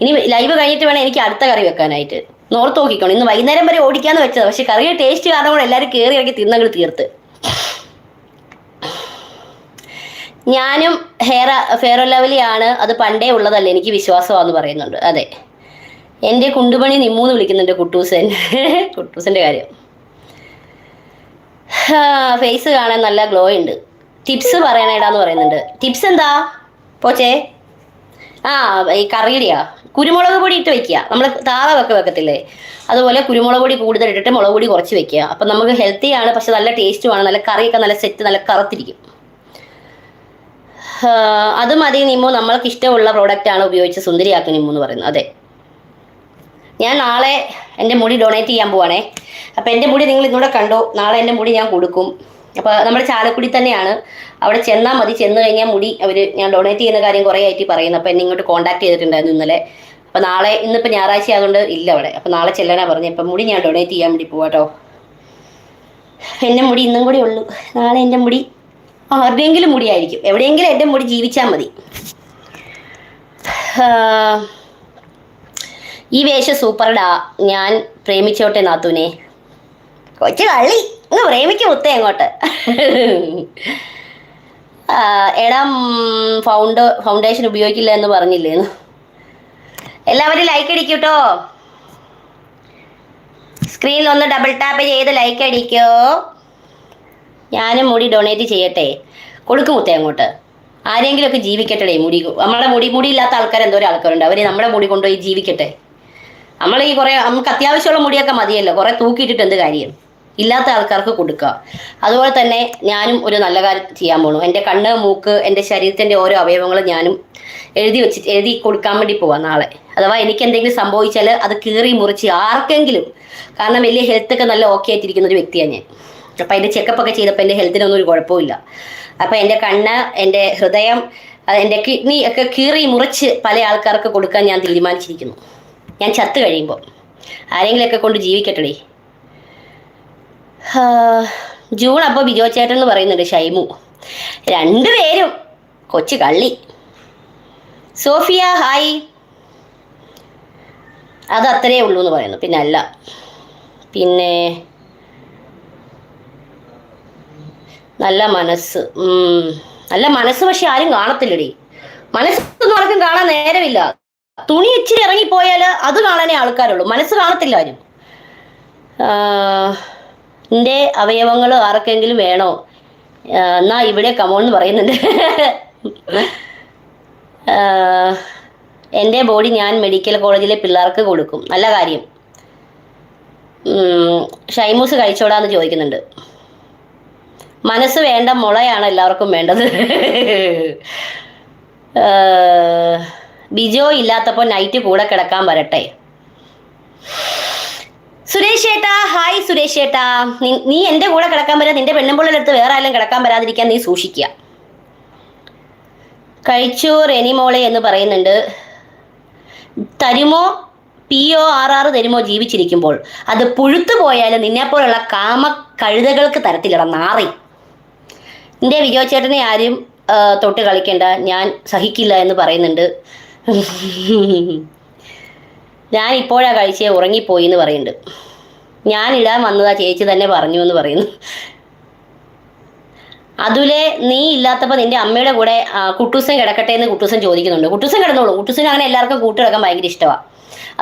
ഇനി ലൈവ് കഴിഞ്ഞിട്ട് വേണം എനിക്ക് അടുത്ത കറി വെക്കാനായിട്ട്. നോർത്ത് നോക്കിക്കോണം. ഇന്ന് വൈകുന്നേരം വരെ ഓടിക്കാന്ന് വെച്ചത്. പക്ഷെ കറിയുടെ ടേസ്റ്റ് കാരണം കൂടെ എല്ലാവരും കയറി ഇറക്കി തിന്നങ്ങൾ തീർത്ത്. ഞാനും ഹെയർ ഫെയർ ലവലിയാണ്. അത് പണ്ടേ ഉള്ളതല്ല എനിക്ക് വിശ്വാസമാണെന്ന് പറയുന്നുണ്ട്. അതെ. എന്റെ കുണ്ടുപണി നിമ്മൂന്ന് വിളിക്കുന്നുണ്ട് കുട്ടൂസൻ. കുട്ടൂസന്റെ കാര്യം. ഫേസ് കാണാൻ നല്ല ഗ്ലോ ഉണ്ട്. ടിപ്സ് പറയണേടാന്ന് പറയുന്നുണ്ട്. ടിപ്സ് എന്താ? പോച്ചേ. ആ ഈ കറിയുടെയാ. കുരുമുളക് പൊടി ഇട്ട് വെക്കുക. നമ്മൾ താറ വെക്ക വെക്കത്തില്ലേ? അതുപോലെ കുരുമുളക് പൊടി കൂടുതൽ ഇട്ടിട്ട് മുളക് പൊടി കുറച്ച് വെക്കുക. അപ്പം നമുക്ക് ഹെൽത്തി ആണ് പക്ഷെ നല്ല ടേസ്റ്റുമാണ് നല്ല കറിയൊക്കെ നല്ല സെറ്റ് നല്ല കറുത്തിരിക്കും. അത് മതി നിമ്മു. നമ്മൾക്ക് ഇഷ്ടമുള്ള പ്രോഡക്റ്റ് ആണ് ഉപയോഗിച്ച് സുന്ദരിയാക്കി നിമ്മു എന്ന് പറയുന്നത്. അതെ. ഞാൻ നാളെ എന്റെ മുടി ഡൊണേറ്റ് ചെയ്യാൻ പോവാണേ. അപ്പോൾ എന്റെ മുടി നിങ്ങൾ ഇന്നൂടെ കണ്ടു? നാളെ എന്റെ മുടി ഞാൻ കൊടുക്കും. അപ്പോൾ നമ്മുടെ ചാലക്കുടി തന്നെയാണ്. അവിടെ ചെന്നാൽ മതി. ചെന്ന് കഴിഞ്ഞാൽ മുടി അവർ ഞാൻ ഡൊണേറ്റ് ചെയ്യുന്ന കാര്യം കുറേ ആയിട്ട് പറയുന്നു. അപ്പോൾ എന്നെ ഇങ്ങോട്ട് കോൺടാക്ട് ചെയ്തിട്ടുണ്ടായിരുന്നു ഇന്നലെ. അപ്പോൾ നാളെ ഇന്നിപ്പോ ഞായറാഴ്ച ആയതുകൊണ്ട് ഇല്ല അവിടെ. അപ്പൊ നാളെ ചെല്ലാനാ പറഞ്ഞു. ഇപ്പൊ മുടി ഞാൻ ഡൊണേറ്റ് ചെയ്യാൻ വേണ്ടി പോവാട്ടോ എന്റെ മുടി ഇന്നും കൂടി ഉള്ളൂ. നാളെ എന്റെ മുടി ആരുടെയെങ്കിലും മുടിയായിരിക്കും. എവിടെയെങ്കിലും എന്റെ മുടി ജീവിച്ചാൽ മതി. ഈ വേഷ സൂപ്പർഡാ ഞാൻ പ്രേമിച്ചോട്ടെ നാത്തൂനെ. കൊച്ചു കള്ളി. ഇങ്ങ് പ്രേമിക്കും മുത്തേ അങ്ങോട്ട്. എടാ ഫൗണ്ട് ഫൗണ്ടേഷൻ ഉപയോഗിക്കില്ല എന്ന് പറഞ്ഞില്ലേന്ന്. എല്ലാവരും ലൈക്ക് അടിക്കൂട്ടോ. സ്ക്രീനിൽ ഒന്ന് ഡബിൾ ടാപ്പ് ചെയ്ത് ലൈക്ക് അടിക്കോ. ഞാനും മുടി ഡൊണേറ്റ് ചെയ്യട്ടെ. കൊടുക്കും മുത്തേ അങ്ങോട്ട്. ആരെങ്കിലുമൊക്കെ ജീവിക്കട്ടെ മുടി. നമ്മളെ മുടി മുടി ഇല്ലാത്ത ആൾക്കാർ എന്തോരം ആൾക്കാരുണ്ട്. അവർ നമ്മുടെ മുടി കൊണ്ടുപോയി ജീവിക്കട്ടെ. നമ്മൾ ഈ കുറേ നമുക്ക് അത്യാവശ്യമുള്ള മുടിയൊക്കെ മതിയല്ലോ. കുറേ തൂക്കിയിട്ടിട്ട് എന്ത് കാര്യം? ഇല്ലാത്ത ആൾക്കാർക്ക് കൊടുക്കുക. അതുപോലെ തന്നെ ഞാനും ഒരു നല്ല കാര്യം ചെയ്യാൻ പോകണം എന്റെ കണ്ണ് മൂക്ക് എന്റെ ശരീരത്തിന്റെ ഓരോ അവയവങ്ങളും ഞാനും എഴുതി വെച്ച് എഴുതി കൊടുക്കാൻ വേണ്ടി പോവാം നാളെ. അഥവാ എനിക്ക് എന്തെങ്കിലും സംഭവിച്ചാൽ അത് കീറി മുറിച്ച് ആർക്കെങ്കിലും കാരണം വലിയ ഹെൽത്തൊക്കെ നല്ല ഓക്കെ ആയിട്ടിരിക്കുന്ന ഒരു വ്യക്തിയാണ് ഞാൻ. അപ്പം എന്റെ ചെക്കപ്പ് ഒക്കെ ചെയ്തപ്പോൾ എന്റെ ഹെൽത്തിനൊന്നും ഒരു കുഴപ്പമില്ല അപ്പം എന്റെ കണ്ണ് എന്റെ ഹൃദയം എന്റെ കിഡ്നി ഒക്കെ കീറി മുറിച്ച് പല ആൾക്കാർക്ക് കൊടുക്കാൻ ഞാൻ തീരുമാനിച്ചിരിക്കുന്നു. ഞാൻ ചത്ത് കഴിയുമ്പോൾ ആരെങ്കിലുമൊക്കെ കൊണ്ട് ജീവിക്കട്ടെടേ. ഹാ, ജൂൺ അപ്പോൾ ബിജോ ചേട്ടൻ എന്ന് പറയുന്നുണ്ട് ഷൈമു. രണ്ടുപേരും കൊച്ചു കള്ളി. Sophia hi. അത് അത്രേ ഉള്ളൂ എന്ന് പറയുന്നു. പിന്നെ അല്ല. പിന്നെ നല്ല മനസ്സ്. നല്ല മനസ്സ് പക്ഷെ ആരും കാണത്തില്ലടി. മനസ്സൊന്നും ആർക്കും കാണാൻ നേരമില്ല. തുണി ഇച്ചിരി ഇറങ്ങിപ്പോയാൽ അത് കാണാനേ ആൾക്കാരുള്ളൂ. മനസ്സ് കാണത്തില്ല ആരും. എന്റെ അവയവങ്ങൾ ആർക്കെങ്കിലും വേണോ? എന്നാ ഇവിടെ കമോൺ പറയുന്നുണ്ട്. എന്റെ ബോഡി ഞാൻ മെഡിക്കൽ കോളേജിലെ പിള്ളേർക്ക് കൊടുക്കും. നല്ല കാര്യം. ഷൈമൂസ് കഴിച്ചോടാന്ന് ചോദിക്കുന്നുണ്ട്. മനസ്സ് വേണ്ട മുളയാണ് എല്ലാവർക്കും വേണ്ടത്. ബിജോ ഇല്ലാത്തപ്പോൾ നൈറ്റ് കൂടെ കിടക്കാൻ വരട്ടെ. സുരേഷ് ഏട്ടാ ഹായ് സുരേഷ് ഏട്ടാ നീ- എന്റെ കൂടെ കിടക്കാൻ വരാ നിന്റെ പെണ്ണുമ്പിള്ളയുടെ അടുത്ത് വേറെ ആരും കിടക്കാൻ വരാതിരിക്കാൻ നീ സൂക്ഷിക്കുക. കഴിച്ചു റെനിമോളെ എന്ന് പറയുന്നുണ്ട്. തരുമോ? പി ഒ ആർ ആർ തരുമോ ജീവിച്ചിരിക്കുമ്പോൾ? അത് പുഴുത്തു പോയാലും നിന്നെപ്പോലുള്ള കാമ കഴുതകൾക്ക് തരത്തിലിട നാറി. എന്റെ വിജയ ചേട്ടനെ ആരും തൊട്ട് കളിക്കേണ്ട. ഞാൻ സഹിക്കില്ല എന്ന് പറയുന്നുണ്ട്. ഞാൻ ഇപ്പോഴാ കഴിച്ചേ ഉറങ്ങിപ്പോയി എന്ന് പറയുന്നുണ്ട്. ഞാൻ ഇടാൻ വന്നതാ ചേച്ചി തന്നെ പറഞ്ഞു എന്ന് പറയുന്നു. അതുലെ നീ ഇല്ലാത്തപ്പോൾ നിന്റെ അമ്മയുടെ കൂടെ കുട്ടൂസൻ കിടക്കട്ടെ എന്ന് കുട്ടൂസൻ ചോദിക്കുന്നുണ്ട്. കുട്ടൂസൻ കിടന്നോളൂ. കുട്ടൂസൻ അങ്ങനെ എല്ലാവർക്കും കൂട്ടിടക്കാൻ ഭയങ്കര ഇഷ്ടമാണ്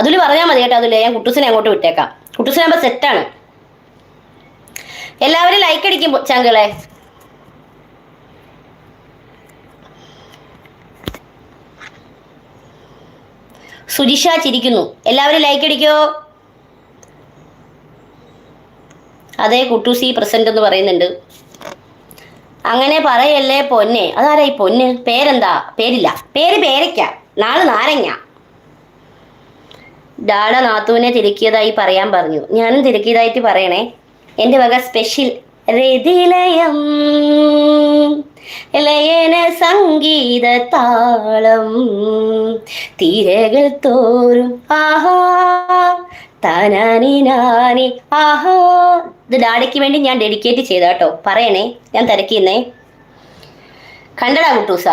അതുൽ പറഞ്ഞാൽ മതി കേട്ടോ അതുലെ. ഞാൻ കുട്ടൂസിനെ അങ്ങോട്ട് വിട്ടേക്കാം. കുട്ടൂസൻ ആകുമ്പോൾ സെറ്റാണ് എല്ലാവരും ലൈക്ക് അടിക്കും ചങ്കളെ. സുജിഷ ചിരിക്കുന്നു. എല്ലാവരും ലൈക്ക് അടിക്കോ? അതെ കുട്ടൂസി പ്രസന്റ് എന്ന് പറയുന്നുണ്ട്. അങ്ങനെ പറയല്ലേ പൊന്നെ? അതാരാ ഈ പൊന്ന്? പേരെന്താ? പേരില്ല. പേര് പേരയ്ക്ക. നാൾ നാരങ്ങ. ഡാഡ നാത്തുവിനെ തിരക്കിയതായി പറയാൻ പറഞ്ഞു. ഞാനും തിരക്കിയതായിട്ട് പറയണേ. എന്റെ വക സ്പെഷ്യൽ രതിലയം. ലയന സംഗീത താളം. തിരകൾ തോറും ആഹാ തനാനി നാനി ആഹാ. ഇത് ഡാഡിക്ക് വേണ്ടി ഞാൻ ഡെഡിക്കേറ്റ് ചെയ്ത കേട്ടോ പറയണേ ഞാൻ തിരക്കിന്നേ. കണ്ടടാ കുട്ടൂസ.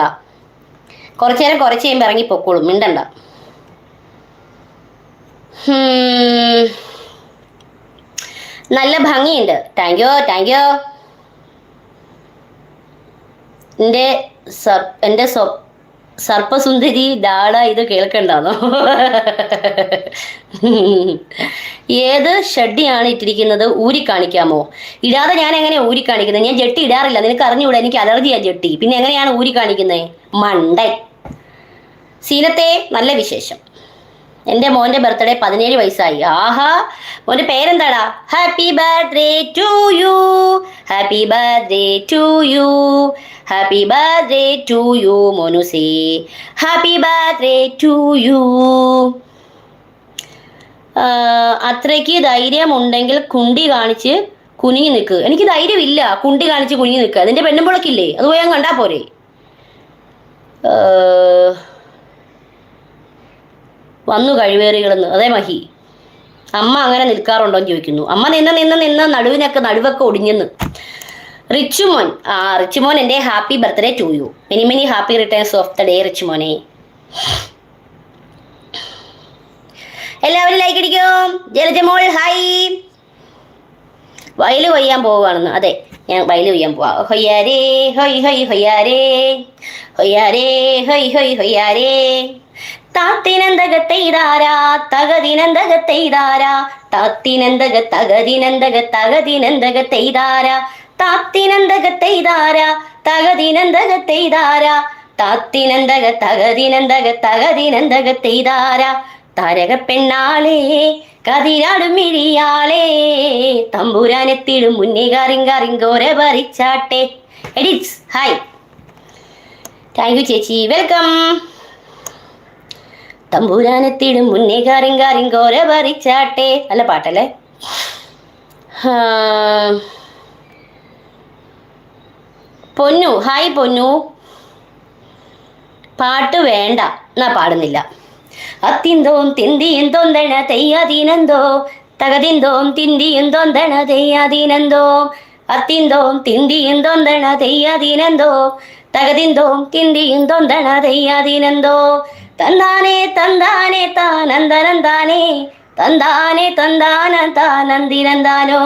കുറച്ചു നേരം കുറച്ച് കഴിയുമ്പോൾ ഇറങ്ങി പൊക്കോളും മിണ്ടണ്ട. നല്ല ഭംഗിയുണ്ട്. താങ്ക് യു താങ്ക് യു എന്റെ സർ എന്റെ സ്വ സർപ്പസുന്ദരി ഡാള ഇത് കേൾക്കണ്ടാന്നോ? ഏത് ഷഡ്ഡിയാണ് ഇട്ടിരിക്കുന്നത്? ഊരി കാണിക്കാമോ? ഇടാതെ ഞാൻ എങ്ങനെയാ ഊരി കാണിക്കുന്നത്? ഞാൻ ജെട്ടി ഇടാറില്ല. നിനക്ക് അറിഞ്ഞൂടാ എനിക്ക് അലർജിയാ ജെട്ടി. പിന്നെ എങ്ങനെയാണ് ഊരി കാണിക്കുന്നത്? മണ്ടൻ. സീനത്തെ നല്ല വിശേഷം. എന്റെ മോന്റെ ബർത്ത്ഡേ പതിനേഴ് വയസ്സായി. ആഹാ മോന്റെ പേരെന്താടാ? Happy birthday to you happy birthday to you happy birthday to you മോനുസി happy birthday to you അത്രയ്ക്ക് ധൈര്യമുണ്ടെങ്കിൽ കുണ്ടി കാണിച്ച് കുനിഞ്ഞു നിൽക്ക്. എനിക്ക് ധൈര്യമില്ല കുണ്ടി കാണിച്ച് കുനിഞ്ഞു നിൽക്കുക അതിന്റെ പെണ്ണുമ്പളക്കില്ലേ അത് പോയി ഞാൻ കണ്ടാ പോരെ. ആ, വന്നു കഴിവേറികളെന്ന് അതേ മഹി. അമ്മ അങ്ങനെ നിൽക്കാറുണ്ടോ എന്ന് ചോദിക്കുന്നു. അമ്മ നിന്ന് നിന്ന് നിന്ന് നടുവിനൊക്കെ നടുവൊക്കെ ഒടിഞ്ഞെന്ന്. റിച്ചുമോൻ ആ റിച്ചുമോൻ എന്റെ happy birthday to you. Many many happy returns of the day റിച്ചുമോനെ എല്ലാവരും ലൈക്ക് അടിക്കും. ജലജമോൾ ഹായ് വയൽ കൊയ്യാൻ പോവുകയാണെന്ന്. അതെ ഞാൻ വയൽ കൊയ്യാൻ പോവാ. ഹൊയ്യാരേ ഹൊയ് ഹൊയ് ഹൊയ്യാരേ. ഹൊയ്യാരേ ഹൊയ് ഹൊയ് ഹൊയ്യാരേ. താത്തിനന്തകത്തെയ്താരാ തകതിനന്തകത്തെയ്താരാ താത്തിനന്തക തകതിനന്തക തകതിനന്തകത്തെയ്താരാ താത്തിനന്തകത്തെയ്താരാ തകതിനന്തകത്തെയ്താരാ താത്തിനന്തക തകതിനന്തക തകതിനന്തക തെയ്താരാ തരക പെണ്ണാളേ കതിരാടും മിഴിയാളേ തമ്പുരാനെത്തിടും മുന്നേ കാറിങ്കാറിങ്കോര പറിച്ചാട്ടെ. എഡിറ്റ്സ് ഹായ് താങ്ക് യു ചേച്ചി. വെൽക്കം തമ്പൂരാനെത്തിടും മുന്നേ കാറിങ്കാറിങ്കോര പറിച്ചാട്ടെ നല്ല പാട്ടല്ലേ? പൊന്നു ഹായ് പൊന്നു. പാട്ട് വേണ്ട എന്നാ പാടുന്നില്ല. അത്തിന്തോം തിന്തിയും തൊന്തണ തെയ്യാതീനന്തോ തകതിന്തോം തിന്തിയും തൊന്തണ തെയ്യാതീനന്തോ അത്തിന്തോം തിന്തിയും തൊന്തണ തെയ്യാതീനന്തോ തകതിന്തോം തിന്തിയും തൊന്തണ തെയ്യാതീനന്തോ തന്താനെ തന്താനെ താനന്ദനന്താനേ തന്താനെ തന്താന താനന്ദിനന്താനോ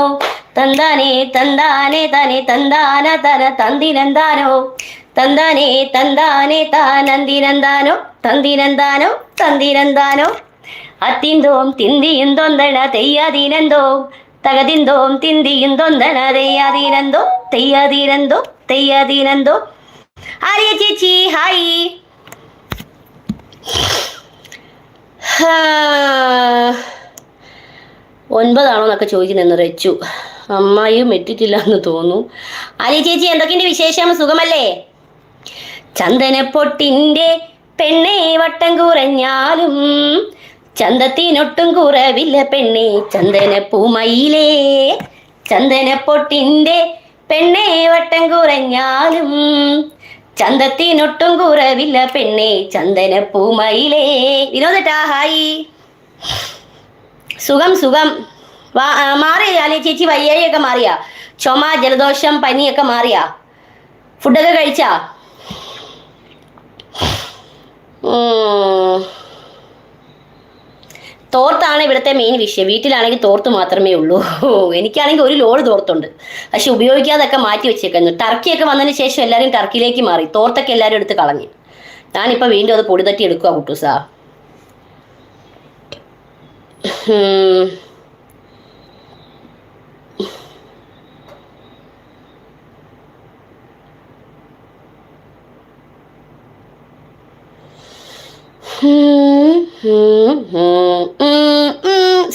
തന്താനെ തന്താനെ തനെ തന്താന തന തന്തിനന്താനോ തന്താനെ തന്താനെ താനന്ദിനന്ദാനോ തന്തിനന്താനോ തന്തിനന്താനോ അത്തിന്തോം തിന്തിയും തൊന്തണ തെയ്യാതീനന്തോ. തകതിന്തോം തിന്തിയും തൊന്തണ തെയ്യാതീനന്തോ. തെയ്യാതീനന്തോ തെയ്യാതീനന്തോ. ആര്യ ചേച്ചി ഹായ്. ഒൻപതാണോ എന്നൊക്കെ ചോദിക്കുന്നത് എന്ന് റച്ചു. അമ്മായിയും എത്തിയിട്ടില്ല എന്ന് തോന്നുന്നു. അലി ചേച്ചി എന്തൊക്കെയുണ്ട് വിശേഷം? സുഖമല്ലേ? ചന്ദനപ്പൊട്ടിന്റെ പെണ്ണെ വട്ടം കുറഞ്ഞാലും ചന്തത്തിനൊട്ടും കുറവില്ല പെണ്ണെ ചന്ദനപ്പൂമയിലേ ചന്ദനപ്പൊട്ടിന്റെ പെണ്ണെ വട്ടം കുറഞ്ഞാലും ചന്തത്തിനൊട്ടും കുറവില്ല പെണ്ണെ ചന്ദനപ്പൂമയിലേ. വിനോദട്ടാ ഹായ്. സുഖം സുഖം. മാറിയ അല്ലെ ചേച്ചി വയ്യാഴിയൊക്കെ മാറിയാ? ചുമ ജലദോഷം പനിയൊക്കെ മാറിയാ? ഫുഡൊക്കെ കഴിച്ചാ. തോർത്താണ് ഇവിടുത്തെ മെയിൻ വിഷയം. വീട്ടിലാണെങ്കിൽ തോർത്ത് മാത്രമേ ഉള്ളൂ. എനിക്കാണെങ്കിൽ ഒരു ലോഡ് തോർത്തുണ്ട്. പക്ഷെ ഉപയോഗിക്കാതൊക്കെ മാറ്റി വെച്ചേക്കുന്നു. ടർക്കിയൊക്കെ വന്നതിന് ശേഷം എല്ലാവരും ടർക്കിയിലേക്ക് മാറി. തോർത്തൊക്കെ എല്ലാവരും എടുത്ത് കളഞ്ഞു. ഞാനിപ്പോൾ വീണ്ടും അത് പൊടി തട്ടി എടുക്കുക കുട്ടൂസാ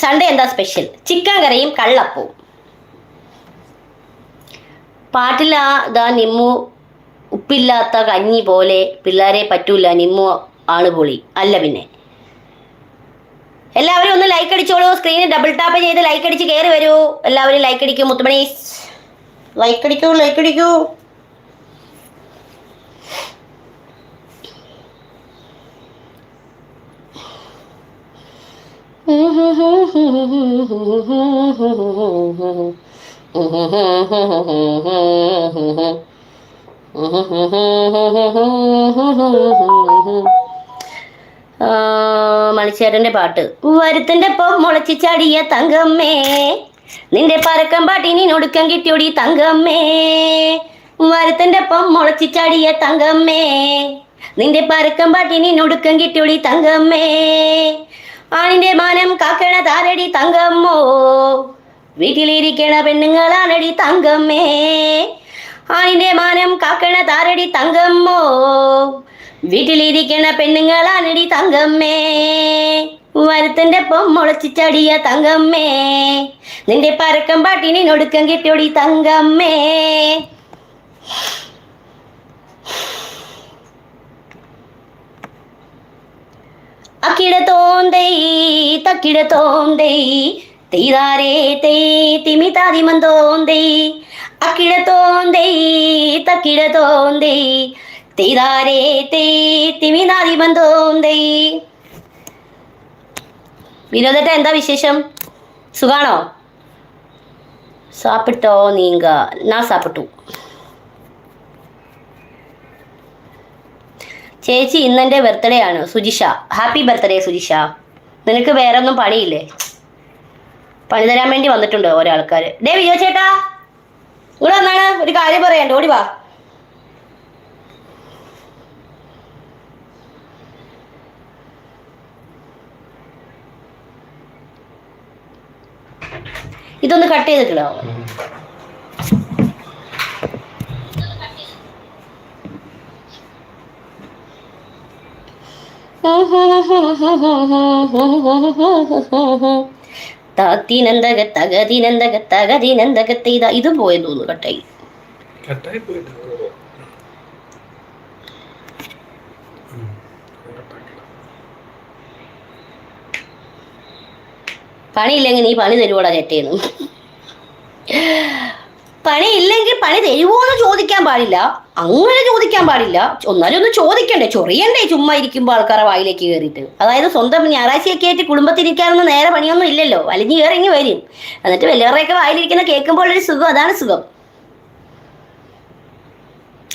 സൺഡേ എന്താ സ്പെഷ്യൽ ചിക്കൻ കറിയും കള്ളപ്പവും പാട്ടില ഇതാ നിമ്മു ഉപ്പില്ലാത്ത കഞ്ഞി പോലെ പിള്ളേരെ പറ്റൂല നിമ്മു ആണ് പൊളി. അല്ല പിന്നെ. എല്ലാവരും ഒന്ന് ലൈക്ക് അടിച്ചോളൂ. സ്ക്രീനിൽ ഡബിൾ ടാപ്പ് ചെയ്ത് ലൈക്ക് അടിച്ച് കയറി വരൂ. എല്ലാവരും ലൈക്ക് അടിക്കൂ മുത്തുമണി. ലൈക്ക് അടിക്കൂ ലൈക്ക് അടിക്കൂ. മണിച്ചേരന്റെ പാട്ട്. വരുത്തിന്റെ ഒപ്പം മുളച്ചിച്ചാടിയ തങ്കമ്മേ നിന്റെ പരക്കം പാട്ടിനി ഒടുക്കം കിട്ടിയോടി തങ്കമ്മേ. വരുത്തിന്റെ ഒപ്പം മുളച്ചിച്ചാടിയ തങ്കമ്മേ നിന്റെ പരക്കം പാട്ടിനി ഒടുക്കം കിട്ടിയോടി തങ്കമ്മേ. ആണിന്റെ മാനം കാക്കണ താരടി തങ്കമ്മോ. വീട്ടിലിരിക്കണ പെണ്ണുങ്ങളാണടി തങ്കമ്മേ. ആണിന്റെ മാനം കാക്കണ താരടി തങ്കമ്മോ. വീട്ടിലിരിക്കണ പെണ്ണുങ്ങളാണടി തങ്കമ്മേ. വരുത്തന്റെ ഒപ്പം മുളച്ചിച്ചടിയ ചടിയ തങ്കമ്മേ. നിന്റെ പരക്കം പാട്ടിനി ഒടുക്കം കിട്ടിയോടി തങ്കമ്മേ. അക്കിട തോന്തൈ തക്കിട തോന്തൈ തീരാരേ തേ തിമി താതിമൻ തോന്തൈ അക്കിട തോന്തൈ തക്കിട തോന്തൈ തീരാരേ തേ തിമി താതിമൻ തോന്തൈ വിനോദട്ട എന്താ വിശേഷം സുഖാണോ സാപ്പിട്ടോ നീങ്ക നാ സാപ്പിട്ടു ചേച്ചി ഇന്നെന്റെ ബർത്ത്ഡേ ആണ്. സുജിഷ. Happy birthday Sujisha. നിനക്ക് വേറെ ഒന്നും പണിയില്ലേ? പണി തരാൻ വേണ്ടി വന്നിട്ടുണ്ട് ഓരോ ആൾക്കാർ ഡേ വിജയ ചേട്ടാ. ഇവിടെ വന്നാണ്. ഒരു കാര്യം പറയണ്ട ഓടി വാ. ഇതൊന്ന് കട്ട് ചെയ്തിട്ടില്ലോ താത്തിനന്തക തകതിനന്തക തകതിനന്തക ഇതാ ഇത് പോയെന്ന് തോന്നുന്നു കട്ടായി. കട്ടായി പോയിട്ട് പണിയില്ലെങ്കിൽ നീ പണി തരുവോടാ ചേട്ടേന്ന് പണി ഇല്ലെങ്കിൽ പണി തരുവോന്ന് ചോദിക്കാൻ പാടില്ല. അങ്ങനെ ചോദിക്കാൻ പാടില്ല. ഒന്നാലും ഒന്ന് ചോദിക്കണ്ടേ. ചൊറിയണ്ടേ ചുമ്മാ ഇരിക്കുമ്പോൾ ആൾക്കാരെ വായിലേക്ക് കയറിയിട്ട് അതായത് സ്വന്തം ഞായറാഴ്ചയൊക്കെ ആയിട്ട് കുടുംബത്തിരിക്കാനൊന്നും നേരെ പണിയൊന്നും ഇല്ലല്ലോ. വലിഞ്ഞു കയറി ഇങ്ങ് വരും. എന്നിട്ട് വലിയവരുടെയൊക്കെ വായിലിരിക്കുന്ന കേൾക്കുമ്പോൾ ഉള്ളൊരു സുഖം അതാണ് സുഖം.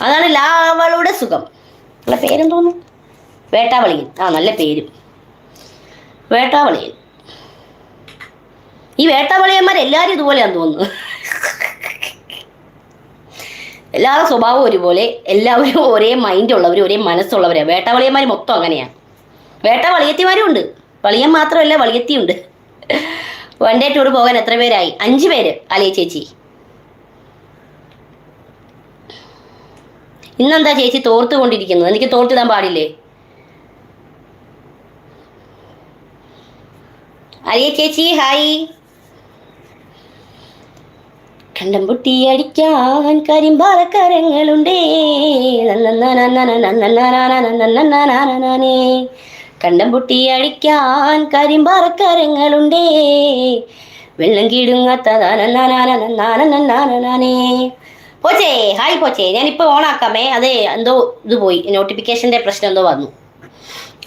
അതാണ് ലാവളുടെ സുഖം. ഉള്ള പേരെന്തോന്നു? വേട്ടാവളിയൻ. ആ നല്ല പേര്. വേട്ടാവളിയൻ. ഈ വേട്ടാവളിയന്മാർ എല്ലാവരും ഇതുപോലെയാന്ന് തോന്നുന്നു. എല്ലാവരുടെ സ്വഭാവം ഒരുപോലെ എല്ലാവരും ഒരേ മൈൻഡ് ഉള്ളവർ ഒരേ മനസ്സുള്ളവരാണ് വേട്ടവളിയന്മാർ മൊത്തം അങ്ങനെയാണ് വേട്ട വളിയത്തിമാരും ഉണ്ട്. വളിയൻ മാത്രമല്ല വളിയത്തിയുണ്ട് വൺ ഡേ ടൂർ പോകാൻ എത്ര പേരായി? അഞ്ച് പേര് അലിയ ചേച്ചി. ഇന്നെന്താ ചേച്ചി തോർത്ത് കൊണ്ടിരിക്കുന്നത് എനിക്ക് തോർത്തിടാൻ പാടില്ലേ? അലിയ ചേച്ചി ഹായ്. കണ്ടം പൊട്ടിയടിക്കാൻ കരിമ്പാലക്കരങ്ങളുണ്ടേ കണ്ടം പൊട്ടി അടിക്കാൻ കരിമ്പാലക്കരങ്ങളുണ്ടേ വെള്ളം കിടുങ്ങാത്തതാനേ പോച്ചേ ഹായ് പോച്ചേ ഞാനിപ്പോൾ ഓണാക്കാമേ അതെ എന്തോ ഇത് പോയി നോട്ടിഫിക്കേഷന്റെ പ്രശ്നം എന്തോ വന്നു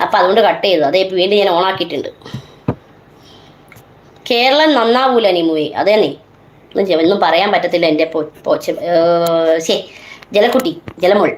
അപ്പം അതുകൊണ്ട് കട്ട് ചെയ്തു അതേ വീണ്ടും ഞാൻ ഓണാക്കിയിട്ടുണ്ട് കേരളം നന്നാവൂല നീ മൂവി അതേ നീ ഒന്നും ഒന്നും പറയാൻ പറ്റത്തില്ല എന്റെ ശേ ജലക്കുട്ടി ജലമോൾ.